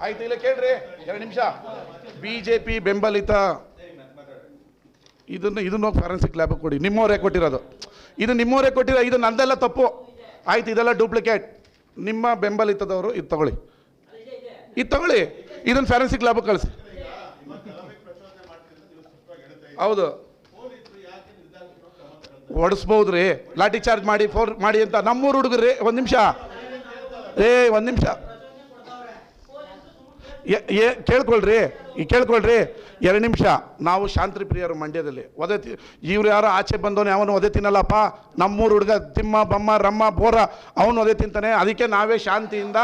ಆಯ್ತು, ಇಲ್ಲ ಕೇಳ್ರಿ. ಎರಡು ನಿಮಿಷ. ಬಿ ಜೆ ಪಿ ಬೆಂಬಲಿತ ಇದನ್ನು ಇದನ್ನು ಫಾರೆನ್ಸಿಕ್ ಲ್ಯಾಬ್ ಕೊಡಿ. ನಿಮ್ಮವರೇ ಕೊಟ್ಟಿರೋದು. ಇದು ನಿಮ್ಮವರೇ ಕೊಟ್ಟಿರೋ, ಇದು ನಂದೆಲ್ಲ ತಪ್ಪು. ಆಯ್ತು, ಇದೆಲ್ಲ ಡೂಪ್ಲಿಕೇಟ್ ನಿಮ್ಮ ಬೆಂಬಲಿತದವರು ಇದು ತಗೊಳ್ಳಿ. ಇದು ತಗೊಳ್ಳಿ. ಇದನ್ನು ಫಾರೆನ್ಸಿಕ್ ಲ್ಯಾಬ್ ಕಳಿಸಿ. ಹೌದು. ಓಡಿಸ್ಬೋದು ರೀ ಲಾಠಿ ಚಾರ್ಜ್ ಮಾಡಿ, ಫೋನ್ ಮಾಡಿ ಅಂತ. ನಮ್ಮೂರು ಹುಡುಗರು, ರೀ, ಒಂದು ನಿಮಿಷ. ಏ ಒಂದು ನಿಮಿಷ. ಏ ಕೇಳ್ಕೊಳ್ರಿ, ಈ ಕೇಳ್ಕೊಳ್ರಿ. ಎರಡು ನಿಮಿಷ. ನಾವು ಶಾಂತಿ ಪ್ರಿಯರು ಮಂಡ್ಯದಲ್ಲಿ. ಒದೆ ತಿ ಇವ್ರು ಯಾರೋ ಆಚೆ ಬಂದವನು, ಯಾವನು ಒದೆ ತಿನ್ನಲ್ಲಪ್ಪ. ನಮ್ಮೂರು ಹುಡುಗ ತಿಮ್ಮ, ಬಮ್ಮ, ರಮ್ಮ, ಬೋರ, ಅವನು ಒದೆ ತಿಂತಾನೆ. ಅದಕ್ಕೆ ನಾವೇ ಶಾಂತಿಯಿಂದ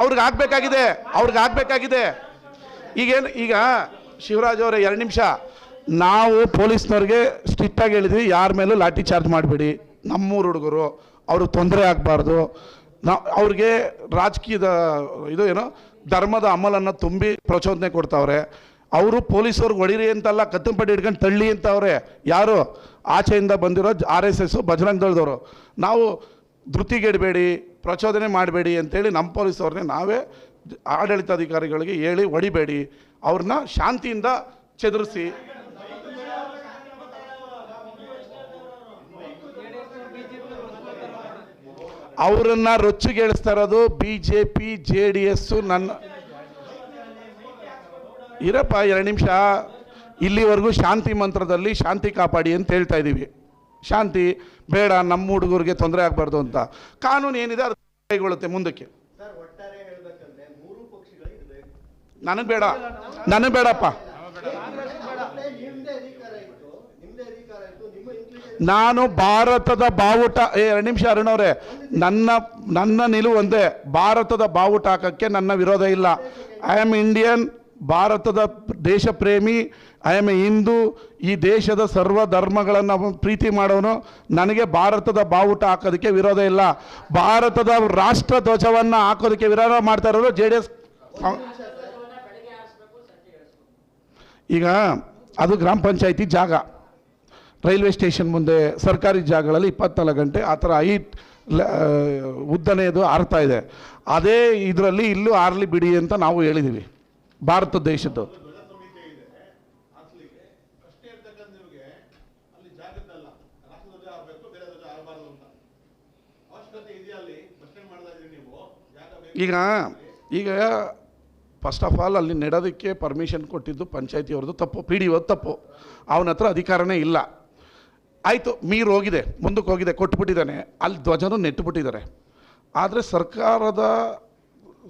ಅವ್ರಿಗೆ ಆಗ್ಬೇಕಾಗಿದೆ ಅವ್ರಿಗೆ ಆಗ್ಬೇಕಾಗಿದೆ. ಈಗೇನು, ಈಗ ಶಿವರಾಜ್ ಅವರೇ, ಎರಡು ನಿಮಿಷ. ನಾವು ಪೊಲೀಸ್ನವ್ರಿಗೆ ಸ್ಟ್ರಿಕ್ಟಾಗಿ ಹೇಳಿದ್ವಿ, ಯಾರ ಮೇಲೂ ಲಾಠಿ ಚಾರ್ಜ್ ಮಾಡಬೇಡಿ. ನಮ್ಮೂರು ಹುಡುಗರು, ಅವ್ರಿಗೆ ತೊಂದರೆ ಆಗಬಾರ್ದು. ನಾವು ಅವ್ರಿಗೆ ರಾಜಕೀಯದ ಇದು ಏನೋ, ಧರ್ಮದ ಅಮಲನ್ನು ತುಂಬಿ ಪ್ರಚೋದನೆ ಕೊಡ್ತಾವ್ರೆ. ಅವರು ಪೊಲೀಸವ್ರಿಗೆ ಹೊಡಿರಿ ಅಂತಲ್ಲ ಕತ್ತಂಪಟ್ಟಿ ಹಿಡ್ಕೊಂಡು ತಳ್ಳಿ ಅಂತವ್ರೆ. ಯಾರು? ಆಚೆಯಿಂದ ಬಂದಿರೋ ಆರ್ ಎಸ್ ಎಸ್ಸು ಬಜರಂಗ್ ದಳದವರು ನಾವು ಧೃತಿಗೆಡಬೇಡಿ, ಪ್ರಚೋದನೆ ಮಾಡಬೇಡಿ ಅಂತೇಳಿ ನಮ್ಮ ಪೊಲೀಸವ್ರನ್ನೇ ನಾವೇ ಆಡಳಿತಾಧಿಕಾರಿಗಳಿಗೆ ಹೇಳಿ ಹೊಡಿಬೇಡಿ. ಅವ್ರನ್ನ ಶಾಂತಿಯಿಂದ ಚೆದರಿಸಿ ಅವರನ್ನ ರೊಚ್ಚಿಗೇಳಿಸ್ತಾ ಇರೋದು B J P J D S ನನ್ನ ಇರಪ್ಪ ಎರಡು ನಿಮಿಷ. ಇಲ್ಲಿವರೆಗೂ ಶಾಂತಿ ಮಂತ್ರದಲ್ಲಿ ಶಾಂತಿ ಕಾಪಾಡಿ ಅಂತ ಹೇಳ್ತಾ ಇದ್ದೀವಿ ಶಾಂತಿ ಬೇಡ ನಮ್ಮ ಹುಡುಗರಿಗೆ ತೊಂದರೆ ಆಗಬಾರ್ದು ಅಂತ. ಕಾನೂನು ಏನಿದೆ ಅದು ಕೈಗೊಳ್ಳುತ್ತೆ ಮುಂದಕ್ಕೆ. ನನಗೆ ಬೇಡ ನನಗೆ ಬೇಡಪ್ಪ ಮತ್ತೆ ನಿಮ್ದೇ ಅಧಿಕಾರ ಇತ್ತು ನಿಮ್ದೇ ಅಧಿಕಾರ ಇತ್ತು ನಿಮ್ಮ ಇಂಕ್ಲೂಷನ್ ನಾನು ಭಾರತದ ಬಾವುಟ, ಏ, ಎರಡು ನಿಮಿಷ ಅರುಣವ್ರೆ ನನ್ನ ನನ್ನ ನಿಲುವು ಒಂದೇ, ಭಾರತದ ಬಾವುಟ ಹಾಕಕ್ಕೆ ನನ್ನ ವಿರೋಧ ಇಲ್ಲ. ಐ ಆಮ್ ಇಂಡಿಯನ್ ಭಾರತದ ದೇಶ ಪ್ರೇಮಿ ಐ ಆಮ್ ಎ ಹಿಂದೂ ಈ ದೇಶದ ಸರ್ವ ಧರ್ಮಗಳನ್ನು ಪ್ರೀತಿ ಮಾಡೋನು, ನನಗೆ ಭಾರತದ ಬಾವುಟ ಹಾಕೋದಕ್ಕೆ ವಿರೋಧ ಇಲ್ಲ. ಭಾರತದ ರಾಷ್ಟ್ರ ಧ್ವಜವನ್ನು ಹಾಕೋದಕ್ಕೆ ವಿರೋಧ ಮಾಡ್ತಾ ಇರೋದು ಜೆ ಡಿ ಎಸ್. ಈಗ, ಅದು ಗ್ರಾಮ ಪಂಚಾಯಿತಿ ಜಾಗ. ರೈಲ್ವೆ ಸ್ಟೇಷನ್ ಮುಂದೆ ಸರ್ಕಾರಿ ಜಾಗಗಳಲ್ಲಿ ಇಪ್ಪತ್ನಾಲ್ಕು ಗಂಟೆ ಆ ಥರ ಹೈಟ್ ಉದ್ದನೆಯದು ಆರ್ತಾ ಇದೆ. ಅದೇ ಇದರಲ್ಲಿ ಇಲ್ಲೂ ಆರಲಿ ಬಿಡಿ ಅಂತ ನಾವು ಹೇಳಿದ್ದೀವಿ ಭಾರತ ದೇಶದ್ದು. ಈಗ ಈಗ ಫಸ್ಟ್ ಆಫ್ ಆಲ್ ಅಲ್ಲಿ ನೆಡೋದಕ್ಕೆ ಪರ್ಮಿಷನ್ ಕೊಟ್ಟಿದ್ದು ಪಂಚಾಯತಿಯವ್ರದ್ದು ತಪ್ಪು ಪಿ ಡಿ ತಪ್ಪು. ಅವನ ಹತ್ರ ಅಧಿಕಾರನೇ ಇಲ್ಲ. ಆಯಿತು, ಮೀರು ಹೋಗಿದೆ, ಮುಂದಕ್ಕೆ ಹೋಗಿದೆ, ಕೊಟ್ಬಿಟ್ಟಿದ್ದಾನೆ. ಅಲ್ಲಿ ಧ್ವಜನೂ ನೆಟ್ಟುಬಿಟ್ಟಿದ್ದಾರೆ. ಆದರೆ ಸರ್ಕಾರದ,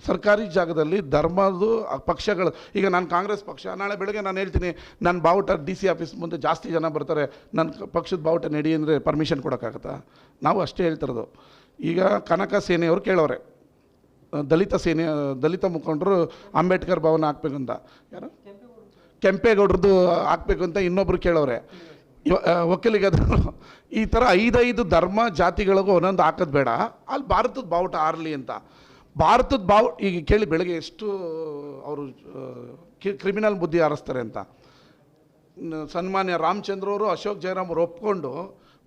ಸರ್ಕಾರಿ ಜಾಗದಲ್ಲಿ ಧರ್ಮದ್ದು ಪಕ್ಷಗಳು, ಈಗ ನಾನು ಕಾಂಗ್ರೆಸ್ ಪಕ್ಷ, ನಾಳೆ ಬೆಳಗ್ಗೆ ನಾನು ಹೇಳ್ತೀನಿ, ನನ್ನ ಬಾವುಟ ಡಿ ಸಿ ಆಫೀಸ್ ಮುಂದೆ ಜಾಸ್ತಿ ಜನ ಬರ್ತಾರೆ, ನನ್ನ ಪಕ್ಷದ ಬಾವುಟ ನಡಿ ಅಂದರೆ ಪರ್ಮಿಷನ್ ಕೊಡೋಕ್ಕಾಗತ್ತಾ? ನಾವು ಅಷ್ಟೇ ಹೇಳ್ತಿರೋದು ಈಗ ಕನಕ ಸೇನೆಯವರು ಕೇಳೋರೆ ದಲಿತ ಸೇನೆ, ದಲಿತ ಮುಖಂಡರು ಅಂಬೇಡ್ಕರ್ ಭವನ ಹಾಕ್ಬೇಕಂತ. ಯಾರು? ಕೆಂಪೇಗೌಡ್ರದ್ದು ಹಾಕ್ಬೇಕು ಅಂತ ಇನ್ನೊಬ್ರು ಕೇಳೋರೆ ಒಕ್ಕಲಿಗರು ಈ ಥರ ಐದೈದು ಧರ್ಮ ಜಾತಿಗಳಿಗೂ ಒಂದೊಂದು ಹಾಕೋದು ಬೇಡ. ಅಲ್ಲಿ ಭಾರತದ ಬಾವುಟ ಆರಲಿ ಅಂತ. ಭಾರತದ ಬಾವು, ಈಗ ಕೇಳಿ ಬೆಳಗ್ಗೆ ಎಷ್ಟು, ಅವರು ಕ್ರಿಮಿನಲ್ ಬುದ್ಧಿ ಆರಿಸ್ತಾರೆ ಅಂತ. ಸನ್ಮಾನ್ಯ ರಾಮಚಂದ್ರ ಅವರು, ಅಶೋಕ್ ಜಯರಾಮ್ ಅವರು ಒಪ್ಕೊಂಡು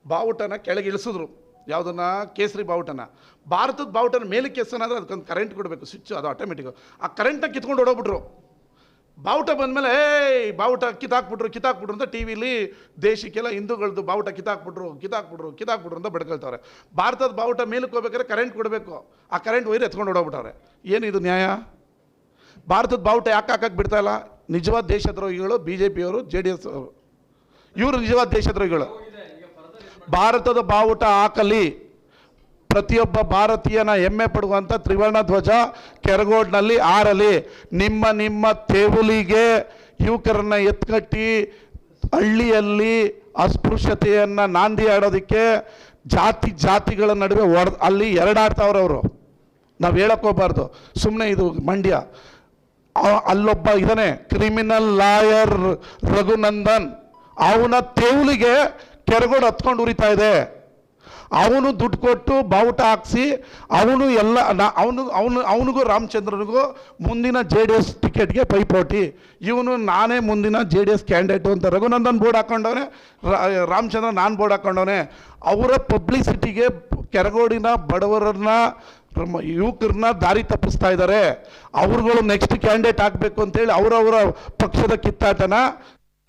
ಬಾವುಟನ ಕೆಳಗೆ ಇಳಿಸಿದ್ರು. ಯಾವುದನ್ನ? ಕೇಸರಿ ಬಾವುಟನ. ಭಾರತದ ಬಾವುಟನ ಮೇಲೆ ಕೆಸನಾದ್ರೆ ಅದಕ್ಕೊಂದು ಕರೆಂಟ್ ಕೊಡಬೇಕು. ಸ್ವಿಚ್ ಅದು ಆಟೋಮೆಟಿಕ್ ಆ ಕರೆಂಟ್ನ ಕಿತ್ಕೊಂಡು ಹೊಡೋಗ್ಬಿಟ್ರು ಬಾವುಟ ಬಂದಮೇಲೆ, ಏಯ್, ಬಾವುಟ ಕಿತ್ತಾಕ್ಬಿಟ್ರು ಕಿತ್ತಾಕ್ಬಿಟ್ರು ಅಂತ ಟಿ ವಿಲಿ ದೇಶಕ್ಕೆಲ್ಲ ಹಿಂದೂಗಳದ್ದು ಬಾವುಟ ಕಿತ್ತಾಕ್ಬಿಟ್ರು ಕಿತ್ತಾಕ್ಬಿಟ್ರು ಕಿತ್ತಾಕ್ಬಿಟ್ರು ಅಂತ ಬಡ್ಕೊಳ್ತಾರೆ. ಭಾರತದ ಬಾವುಟ ಮೇಲಕ್ಕೆ ಹೋಗ್ಬೇಕಾದ್ರೆ ಕರೆಂಟ್ ಕೊಡಬೇಕು. ಆ ಕರೆಂಟ್ ವೈರ್ ಎತ್ಕೊಂಡು ಓಡೋಗ್ಬಿಟ್ಟವ್ರೆ. ಏನಿದು ನ್ಯಾಯ? ಭಾರತದ ಬಾವುಟ ಯಾಕೆ ಹಾಕಕ್ಕೆ ಬಿಡ್ತಾ ಇಲ್ಲ? ನಿಜವಾದ ದೇಶದ್ರೋಹಿಗಳು ಬಿ ಜೆ ಪಿಯವರು ಜೆ ಡಿ ಎಸ್ ಅವರು. ಇವರು ನಿಜವಾದ ದೇಶದ್ರೋಹಿಗಳು. ಭಾರತದ ಬಾವುಟ ಹಾಕಲಿ. ಪ್ರತಿಯೊಬ್ಬ ಭಾರತೀಯನ ಹೆಮ್ಮೆ ಪಡುವಂಥ ತ್ರಿವರ್ಣ ಧ್ವಜ ಕೆರಗೋಡ್ನಲ್ಲಿ ಆರಲಿ. ನಿಮ್ಮ ನಿಮ್ಮ ತೇವುಲಿಗೆ ಯುವಕರನ್ನ ಎತ್ಕಟ್ಟಿ ಹಳ್ಳಿಯಲ್ಲಿ ಅಸ್ಪೃಶ್ಯತೆಯನ್ನು ನಾಂದಿ ಆಡೋದಕ್ಕೆ ಜಾತಿ, ಜಾತಿಗಳ ನಡುವೆ ಒಡ್, ಅಲ್ಲಿ ಎರಡಾಡ್ತಾವ್ರೆ ಅವರು. ನಾವು ಹೇಳಕ್ಕೋಗ್ಬಾರ್ದು ಸುಮ್ಮನೆ ಇದು ಮಂಡ್ಯ. ಅಲ್ಲೊಬ್ಬ ಇದ್ದಾನೆ ಕ್ರಿಮಿನಲ್ ಲಾಯರ್ ರಘುನಂದನ್. ಅವನ ತೇವುಲಿಗೆ ಕೆರಗೋಡು ಹತ್ಕೊಂಡು ಉರಿತಾ ಇದೆ. ಅವನು ದುಡ್ಡು ಕೊಟ್ಟು ಬಾವುಟ ಹಾಕ್ಸಿ, ಅವನು ಎಲ್ಲ ಅವನು ಅವನು, ಅವನಿಗೂ ರಾಮಚಂದ್ರನಿಗೂ ಮುಂದಿನ ಜೆ ಡಿ ಎಸ್ ಟಿಕೆಟ್ಗೆ ಪೈಪೋಟಿ. ಇವನು ನಾನೇ ಮುಂದಿನ ಜೆ ಡಿ ಎಸ್ ಕ್ಯಾಂಡಿಡೇಟು ಅಂತ ರಘುನಂದನ್ ಬೋರ್ಡ್ ಹಾಕೊಂಡವನೆ ರಾಮಚಂದ್ರ ನಾನು ಬೋರ್ಡ್ ಹಾಕೊಂಡವನೆ. ಅವರ ಪಬ್ಲಿಸಿಟಿಗೆ ಕೆರಗೋಡಿನ ಬಡವರನ್ನ ಯುವಕರನ್ನ ದಾರಿ ತಪ್ಪಿಸ್ತಾ ಇದ್ದಾರೆ ಅವ್ರುಗಳು ನೆಕ್ಸ್ಟ್ ಕ್ಯಾಂಡಿಡೇಟ್ ಆಗಬೇಕು ಅಂತೇಳಿ ಅವರವರ ಪಕ್ಷದ ಕಿತ್ತಾಟನ,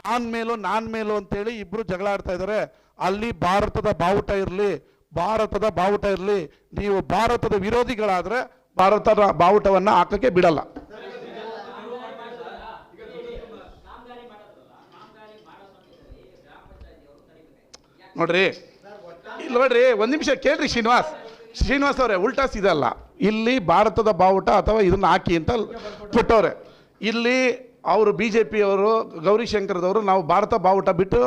ನಾನ್ ಮೇಲೋ, ನಾನ್ ಮೇಲೂ ಅಂತೇಳಿ ಇಬ್ರು ಜಗಳ ಆಡ್ತಾ ಇದ್ದಾರೆ ಅಲ್ಲಿ ಭಾರತದ ಬಾವುಟ ಇರಲಿ, ಭಾರತದ ಬಾವುಟ ಇರಲಿ, ನೀವು ಭಾರತದ ವಿರೋಧಿಗಳಾದರೆ ಭಾರತದ ಬಾವುಟವನ್ನು ಹಾಕಕ್ಕೆ ಬಿಡಲ್ಲ. ನೋಡ್ರಿ ಇಲ್ಲಿ ನೋಡ್ರಿ, ಒಂದು ನಿಮಿಷ ಕೇಳ್ರಿ ಶ್ರೀನಿವಾಸ್. ಶ್ರೀನಿವಾಸ್ ಅವರೇ ಉಲ್ಟಾಸ್ ಇದಲ್ಲ ಇಲ್ಲಿ ಭಾರತದ ಬಾವುಟ ಅಥವಾ ಇದನ್ನ ಹಾಕಿ ಅಂತ ಕೊಟ್ಟವ್ರೆ ಇಲ್ಲಿ ಅವರು ಬಿ ಜೆ ಪಿಯವರು ಗೌರಿಶಂಕರದವರು ನಾವು ಭಾರತ ಬಾವುಟ ಬಿಟ್ಟು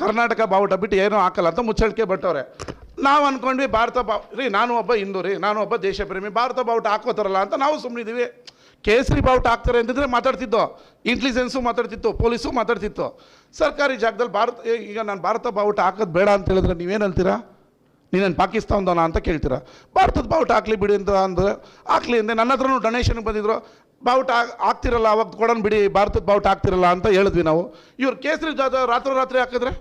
ಕರ್ನಾಟಕ ಬಾವುಟ ಬಿಟ್ಟು ಏನೂ ಹಾಕಲ್ಲ ಅಂತ ಮುಚ್ಚಳಿಕೆ ಬಿಟ್ಟವ್ರೆ. ನಾವು ಅಂದ್ಕೊಂಡ್ವಿ ಭಾರತ ಬಾ, ರೀ, ನಾನು ಒಬ್ಬ ಹಿಂದೂ ರೀ, ನಾನು ಒಬ್ಬ ದೇಶಪ್ರೇಮಿ, ಭಾರತ ಬಾವುಟ ಹಾಕೋತಾರಲ್ಲ ಅಂತ ನಾವು ಸುಮ್ಮನಿದ್ದೀವಿ ಕೇಸರಿ ಬಾವುಟ ಹಾಕ್ತಾರೆ ಅಂತಂದರೆ ಮಾತಾಡ್ತಿದ್ದೋ ಇಂಟೆಲಿಜೆನ್ಸು ಮಾತಾಡ್ತಿತ್ತು ಪೊಲೀಸು ಮಾತಾಡ್ತಿತ್ತು. ಸರ್ಕಾರಿ ಜಾಗದಲ್ಲಿ ಭಾರತ ಈಗ ನಾನು ಭಾರತ ಬಾವುಟ ಹಾಕೋದು ಬೇಡ ಅಂತ ಹೇಳಿದ್ರೆ ನೀವೇನು ಅಂತೀರಾ ನೀನೇನು ಪಾಕಿಸ್ತಾನದವನ ಅಂತ ಕೇಳ್ತೀರಾ? ಭಾರತದ ಬಾವುಟ ಹಾಕ್ಲಿ ಬಿಡಿ ಅಂತ ಅಂದ್ರೆ, ಹಾಕ್ಲಿ ಅಂದರೆ ನನ್ನ ಹತ್ರನೂ ಡೊನೇಷನ್ಗೆ ಬಂದಿದ್ರು. ಬಾವುಟ ಆಗ್ತಿರಲ್ಲ, ಅವಾಗ ಕೊಡೋಣ ಬಿಡಿ, ಭಾರತದ ಬಾವುಟ ಆಗ್ತಿರಲ್ಲ ಅಂತ ಹೇಳಿದ್ವಿ ನಾವು. ಇವ್ರು ಕೇಸರಿ ಜಾಗ ರಾತ್ರೋರಾತ್ರಿ ಹಾಕಿದ್ರೆ?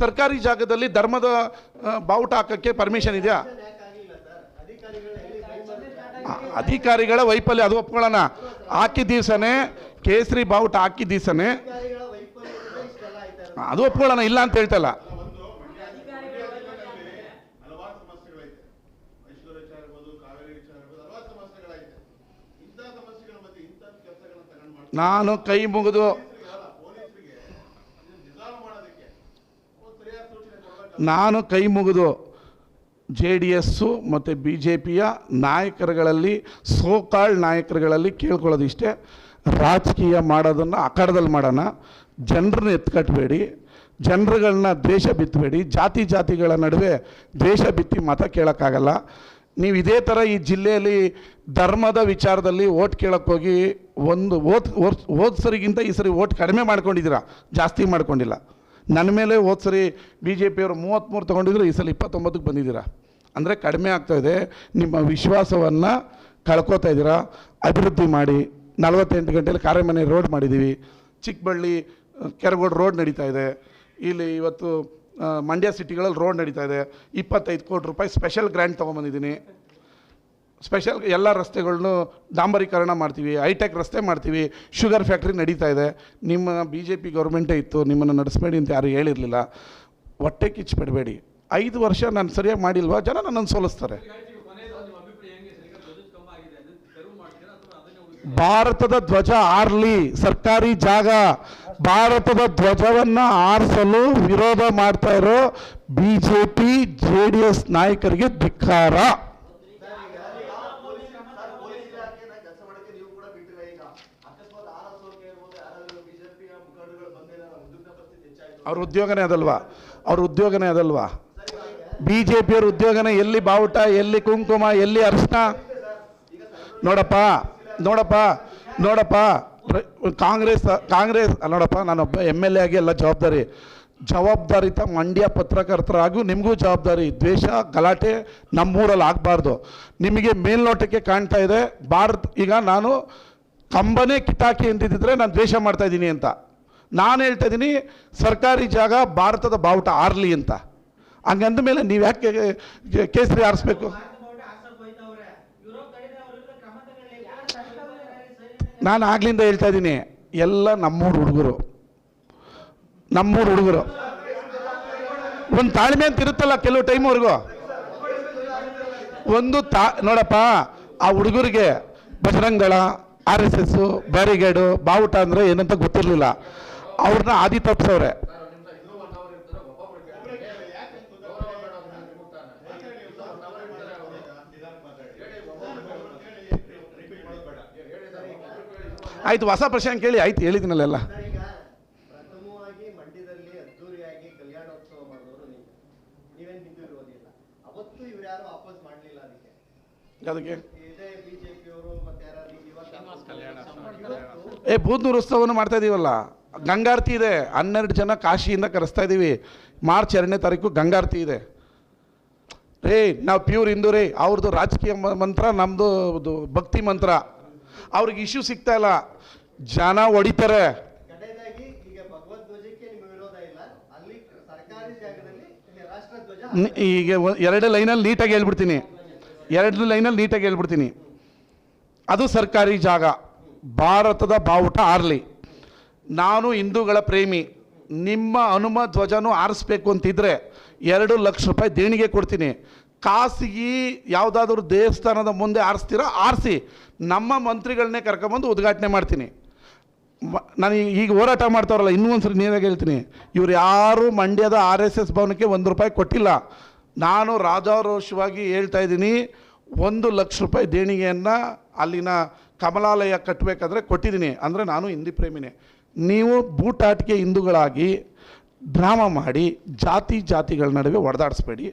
ಸರ್ಕಾರಿ ಜಾಗದಲ್ಲಿ ಧರ್ಮದ ಬಾವುಟ ಹಾಕೋಕ್ಕೆ ಪರ್ಮಿಷನ್ ಇದೆಯಾ? ಅಧಿಕಾರಿಗಳು ವೈಫಲ್ಯ, ಅದು ಒಪ್ಕೊಳ್ಳೋಣ. ಹಾಕಿದ ದಿವಸನೇ, ಕೇಸರಿ ಬಾವುಟ ಹಾಕಿದ ದಿವಸನೇ. ಅದು ಒಪ್ಕೊಳ್ಳೋಣ, ಇಲ್ಲ ಅಂತ ಹೇಳ್ತಲ್ಲ ನಾನು ಕೈ ಮುಗಿದು ನಾನು ಕೈ ಮುಗಿದು ಜೆ ಡಿ ಎಸ್ಸು ಮತ್ತು ಬಿ ಜೆ ಪಿಯ ನಾಯಕರುಗಳಲ್ಲಿ, ಸೋಕಾಳ್ ನಾಯಕರುಗಳಲ್ಲಿ ಕೇಳ್ಕೊಳ್ಳೋದು ಇಷ್ಟೇ ರಾಜಕೀಯ ಮಾಡೋದನ್ನು ಅಖಾಡದಲ್ಲಿ ಮಾಡೋಣ. ಜನರನ್ನ ಎತ್ಕಟ್ಟಬೇಡಿ ಜನರುಗಳನ್ನ ದ್ವೇಷ ಬಿತ್ತಬೇಡಿ. ಜಾತಿ ಜಾತಿಗಳ ನಡುವೆ ದ್ವೇಷ ಬಿತ್ತಿ ಮತ ಕೇಳೋಕ್ಕಾಗಲ್ಲ. ನೀವು ಇದೇ ಥರ ಈ ಜಿಲ್ಲೆಯಲ್ಲಿ ಧರ್ಮದ ವಿಚಾರದಲ್ಲಿ ಓಟ್ ಕೇಳೋಕ್ಕೋಗಿ ಒಂದು ಓದ್ ಓದ್ ಸರಿಗಿಂತ ಈ ಸರಿ ಓಟ್ ಕಡಿಮೆ ಮಾಡ್ಕೊಂಡಿದ್ದೀರಾ? ಜಾಸ್ತಿ ಮಾಡ್ಕೊಂಡಿಲ್ಲ. ನನ್ನ ಮೇಲೆ ಹೋದ ಸರಿ ಬಿ ಜೆ ಪಿಯವರು ಮೂವತ್ತ್ಮೂರು ತೊಗೊಂಡಿದ್ರು, ಈ ಸಲ ಇಪ್ಪತ್ತೊಂಬತ್ತಕ್ಕೆ ಬಂದಿದ್ದೀರಾ? ಅಂದರೆ ಕಡಿಮೆ ಆಗ್ತಾ ಇದೆ. ನಿಮ್ಮ ವಿಶ್ವಾಸವನ್ನು ಕಳ್ಕೊತಾ ಇದ್ದೀರಾ? ಅಭಿವೃದ್ಧಿ ಮಾಡಿ, ನಲವತ್ತೆಂಟು ಗಂಟೆಯಲ್ಲಿ ಕಾರ್ಯಮನೆ ರೋಡ್ ಮಾಡಿದ್ದೀವಿ. ಚಿಕ್ಕಬಳ್ಳಿ, ಕೆರಗೋಡು ರೋಡ್ ನಡೀತಾ ಇದೆ. ಇಲ್ಲಿ ಇವತ್ತು ಮಂಡ್ಯ ಸಿಟಿಗಳಲ್ಲಿ ರೋಡ್ ನಡೀತಾ ಇದೆ. ಇಪ್ಪತ್ತೈದು ಕೋಟಿ ರೂಪಾಯಿ ಸ್ಪೆಷಲ್ ಗ್ರ್ಯಾಂಟ್ ತೊಗೊಂಬಂದಿದ್ದೀನಿ ಸ್ಪೆಷಲ್ ಎಲ್ಲ ರಸ್ತೆಗಳನ್ನು ಡಾಂಬರೀಕರಣ ಮಾಡ್ತೀವಿ, ಹೈಟೆಕ್ ರಸ್ತೆ ಮಾಡ್ತೀವಿ, ಶುಗರ್ ಫ್ಯಾಕ್ಟ್ರಿ ನಡೀತಾ ಇದೆ. ನಿಮ್ಮ ಬಿ ಜೆ ಪಿ ಗೌರ್ಮೆಂಟೇ ಇತ್ತು, ನಿಮ್ಮನ್ನು ನಡೆಸಬೇಡಿ ಅಂತ ಯಾರು ಹೇಳಿರಲಿಲ್ಲ. ಹೊಟ್ಟೆ ಕಿಚ್ಚಿಬಿಡಬೇಡಿ. ಐದು ವರ್ಷ ನಾನು ಸರಿಯಾಗಿ ಮಾಡಿಲ್ವಾ? ಜನ ನನ್ನನ್ನು ಸೋಲಿಸ್ತಾರೆ. ಭಾರತದ ಧ್ವಜ ಆರ್ಲಿ, ಸರ್ಕಾರಿ ಜಾಗ. ಭಾರತದ ಧ್ವಜವನ್ನ ಆರಿಸಲು ವಿರೋಧ ಮಾಡ್ತಾ ಇರೋ B J P J D S ನಾಯಕರಿಗೆ ಧಿಕ್ಕಾರ. ಅವ್ರ ಉದ್ಯೋಗನೇ ಅದಲ್ವಾ? ಅವ್ರ ಉದ್ಯೋಗನೇ ಅದಲ್ವಾ? ಬಿ ಜೆ ಪಿಯವ್ರ ಉದ್ಯೋಗನೇ ಎಲ್ಲಿ ಬಾವುಟ, ಎಲ್ಲಿ ಕುಂಕುಮ, ಎಲ್ಲಿ ಅರ್ಶನ? ನೋಡಪ್ಪ ನೋಡಪ್ಪ ನೋಡಪ್ಪ. ಕಾಂಗ್ರೆಸ್ ಕಾಂಗ್ರೆಸ್ ನೋಡಪ್ಪ ನಾನೊಬ್ಬ ಎಂ ಎಲ್ ಎ ಆಗಿ ಎಲ್ಲ ಜವಾಬ್ದಾರಿ. ಜವಾಬ್ದಾರಿತ ಮಂಡ್ಯ ಪತ್ರಕರ್ತರಾಗೂ ನಿಮಗೂ ಜವಾಬ್ದಾರಿ. ದ್ವೇಷ, ಗಲಾಟೆ ನಮ್ಮೂರಲ್ಲಿ ಆಗಬಾರ್ದು. ನಿಮಗೆ ಮೇಲ್ನೋಟಕ್ಕೆ ಕಾಣ್ತಾ ಇದೆ, ಭಾರತ್, ಈಗ ನಾನು ಕಂಬನೇ ಕಿತಾಕಿ ಅಂತಿದ್ದರೆ ನಾನು ದ್ವೇಷ ಮಾಡ್ತಾ ಇದ್ದೀನಿ ಅಂತ. ನಾನು ಹೇಳ್ತಾ ಇದ್ದೀನಿ, ಸರ್ಕಾರಿ ಜಾಗ ಭಾರತದ ಬಾವುಟ ಆರ್ಲಿ ಅಂತ. ಹಂಗಂದ ಮೇಲೆ ನೀವು ಯಾಕೆ ಕೇಸರಿ ಆರಿಸ್ಬೇಕು? ನಾನು ಆಗ್ಲಿಂದ ಹೇಳ್ತಾ ಇದ್ದೀನಿ, ಎಲ್ಲ ನಮ್ಮೂರು ಹುಡುಗರು. ನಮ್ಮೂರು ಹುಡುಗರು. ಒಂದು ತಾಳ್ಮೆ ಅಂತ ಇರುತ್ತಲ್ಲ ಕೆಲವು ಟೈಮ್ವರೆಗೂ ಒಂದು ತಾ, ನೋಡಪ್ಪ, ಆ ಹುಡುಗರಿಗೆ ಬಜರಂಗಳ ಆರ್ ಎಸ್ ಎಸ್ಸು ಬ್ಯಾರಿಗೇಡು ಬಾವುಟ ಅಂದರೆ ಏನಂತ ಗೊತ್ತಿರಲಿಲ್ಲ. ಅವ್ರನ್ನ ಆದಿ ತಪ್ಪಿಸವ್ರೆ ಆಯ್ತು ಹೊಸ ಪ್ರಶ್ನೆ ಕೇಳಿ ಆಯ್ತು ಹೇಳಿದಿನಲ್ಲ ಸರ್, ಈಗ ಪ್ರಥಮವಾಗಿ ಮಂಡ್ಯದಲ್ಲಿ ಅದ್ದೂರಿಯಾಗಿ ಕಲ್ಯಾಣೋತ್ಸವ ಮಾಡಿದವರು ನೀವೇನ್ ಹಿಂದೂ ಇರೋದಿಲ್ಲ ಅವತ್ತು ಇವ್ರು ಯಾರು ವಾಪಸ್ ಮಾಡ್ಲಿಲ್ಲ ಅದಕ್ಕೆ. ಏ ಬೂದ್ನೂರು ಉತ್ಸವವನ್ನು ಮಾಡ್ತಾ ಇದೀವಲ್ಲ? ಗಂಗಾರತಿ ಇದೆ. ಹನ್ನೆರಡು ಜನ ಕಾಶಿಯಿಂದ ಕರೆಸ್ತಾ ಇದ್ದೀವಿ ಮಾರ್ಚ್ ಎರಡನೇ ತಾರೀಕು ಗಂಗಾರತಿ ಇದೆ. ರೇ ನಾವು ಪ್ಯೂರ್ ಹಿಂದೂ ರೀ. ಅವ್ರದ್ದು ರಾಜಕೀಯ ಮ- ಮಂತ್ರ ನಮ್ಮದು ಭಕ್ತಿ ಮಂತ್ರ. ಅವ್ರಿಗೆ ಇಶ್ಯೂ ಸಿಗ್ತಾ ಇಲ್ಲ. ಜನ ಹೊಡಿತಾರೆ. ಈಗ ಎರಡೇ ಲೈನಲ್ಲಿ ನೀಟಾಗಿ ಹೇಳ್ಬಿಡ್ತೀನಿ. ಎರಡು ಲೈನಲ್ಲಿ ನೀಟಾಗಿ ಹೇಳ್ಬಿಡ್ತೀನಿ. ಅದು ಸರ್ಕಾರಿ ಜಾಗ. ಭಾರತದ ಬಾವುಟ ಆರಲಿ. ನಾನು ಹಿಂದೂಗಳ ಪ್ರೇಮಿ. ನಿಮ್ಮ ಹನುಮ ಧ್ವಜನೂ ಆರಿಸ್ಬೇಕು ಅಂತಿದ್ರೆ ಎರಡು ಲಕ್ಷ ರೂಪಾಯಿ ದೇಣಿಗೆ ಕೊಡ್ತೀನಿ. ಖಾಸಗಿ ಯಾವುದಾದ್ರೂ ದೇವಸ್ಥಾನದ ಮುಂದೆ ಆರಿಸ್ತೀರಾ, ಆರಿಸಿ. ನಮ್ಮ ಮಂತ್ರಿಗಳನ್ನೇ ಕರ್ಕೊಂಬಂದು ಉದ್ಘಾಟನೆ ಮಾಡ್ತೀನಿ. ನಾನು ಈಗ ಹೋರಾಟ ಮಾಡ್ತಾವ್ರಲ್ಲ, ಇನ್ನೂ ಒಂದ್ಸರಿ ನೇರಾಗಿ ಹೇಳ್ತೀನಿ. ಇವ್ರು ಯಾರು ಮಂಡ್ಯದ ಆರ್ ಎಸ್ ಎಸ್ ಭವನಕ್ಕೆ ಒಂದು ರೂಪಾಯಿ ಕೊಟ್ಟಿಲ್ಲ. ನಾನು ರಾಜಾರೋಷವಾಗಿ ಹೇಳ್ತಾ ಇದ್ದೀನಿ, ಒಂದು ಲಕ್ಷ ರೂಪಾಯಿ ದೇಣಿಗೆಯನ್ನು ಅಲ್ಲಿನ ಕಮಲಾಲಯ ಕಟ್ಟಬೇಕಾದ್ರೆ ಕೊಟ್ಟಿದ್ದೀನಿ. ಅಂದರೆ ನಾನು ಹಿಂದಿ ಪ್ರೇಮಿನೇ. ನೀವು ಬೂಟಾಟಿಕೆ ಹಿಂದೂಗಳಾಗಿ ಡ್ರಾಮಾ ಮಾಡಿ, ಜಾತಿ ಜಾತಿಗಳ ನಡುವೆ ಹೊಡೆದಾಡಿಸ್ಬೇಡಿ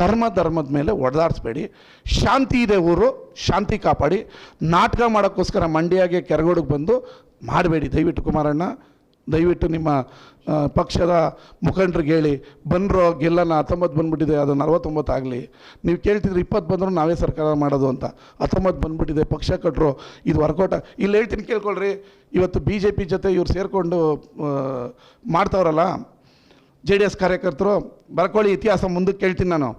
ಧರ್ಮ ಧರ್ಮದ ಮೇಲೆ ಒಡೆದಾಡಿಸ್ಬೇಡಿ. ಶಾಂತಿ ಇದೆ ಊರು, ಶಾಂತಿ ಕಾಪಾಡಿ. ನಾಟಕ ಮಾಡೋಕ್ಕೋಸ್ಕರ ಮಂಡ್ಯಾಗೆ ಕೆರಗೋಡಿಗೆ ಬಂದು ಮಾಡಬೇಡಿ. ದಯವಿಟ್ಟು ಕುಮಾರಣ್ಣ, ದಯವಿಟ್ಟು ನಿಮ್ಮ ಪಕ್ಷದ ಮುಖಂಡರಿಗೆ ಹೇಳಿ. ಬನ್ರೋ ಗೆಲ್ಲನ ಹತ್ತೊಂಬತ್ತು ಬಂದುಬಿಟ್ಟಿದೆ, ಅದು ನಲವತ್ತೊಂಬತ್ತು ಆಗಲಿ. ನೀವು ಕೇಳ್ತಿದ್ರೆ ಇಪ್ಪತ್ತು ಬಂದರೂ ನಾವೇ ಸರ್ಕಾರ ಮಾಡೋದು ಅಂತ. ಹತ್ತೊಂಬತ್ತು ಬಂದುಬಿಟ್ಟಿದೆ, ಪಕ್ಷ ಕಟ್ಟರು ಇದು ವರ್ಕೌಟ ಇಲ್ಲಿ ಹೇಳ್ತೀನಿ ಕೇಳ್ಕೊಳ್ರಿ. ಇವತ್ತು ಬಿ ಜೆ ಪಿ ಜೊತೆ ಇವ್ರು ಸೇರಿಕೊಂಡು ಮಾಡ್ತಾವ್ರಲ್ಲ ಜೆ ಡಿ ಎಸ್ ಕಾರ್ಯಕರ್ತರು, ಬರ್ಕೊಳ್ಳಿ, ಇತಿಹಾಸ ಮುಂದಕ್ಕೆ ಕೇಳ್ತೀನಿ ನಾನು.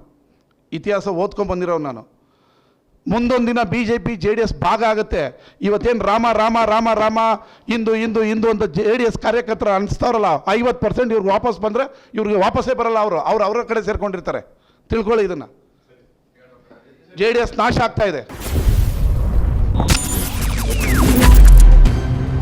ಇತಿಹಾಸ ಓದ್ಕೊಂಡು ಬಂದಿರೋ ನಾನು. ಮುಂದೊಂದು ದಿನ B J P J D S ಭಾಗ ಆಗುತ್ತೆ. ಇವತ್ತೇನು ರಾಮ ರಾಮ ರಾಮ ರಾಮ, ಇಂದು ಇಂದು ಇಂದು ಅಂತ ಜೆ ಡಿ ಎಸ್ ಕಾರ್ಯಕರ್ತರು ಅನಿಸ್ತಾರಲ್ಲ ಐವತ್ತು ಪರ್ಸೆಂಟ್ ಇವ್ರಿಗೆ ವಾಪಸ್ ಬಂದರೆ ಇವ್ರಿಗೆ ವಾಪಸ್ಸೇ ಬರಲ್ಲ ಅವರು. ಅವ್ರು ಅವರ ಕಡೆ ಸೇರ್ಕೊಂಡಿರ್ತಾರೆ. ತಿಳ್ಕೊಳ್ಳಿ ಇದನ್ನು. ಜೆ ಡಿ ಎಸ್ ನಾಶ ಆಗ್ತಾ ಇದೆ.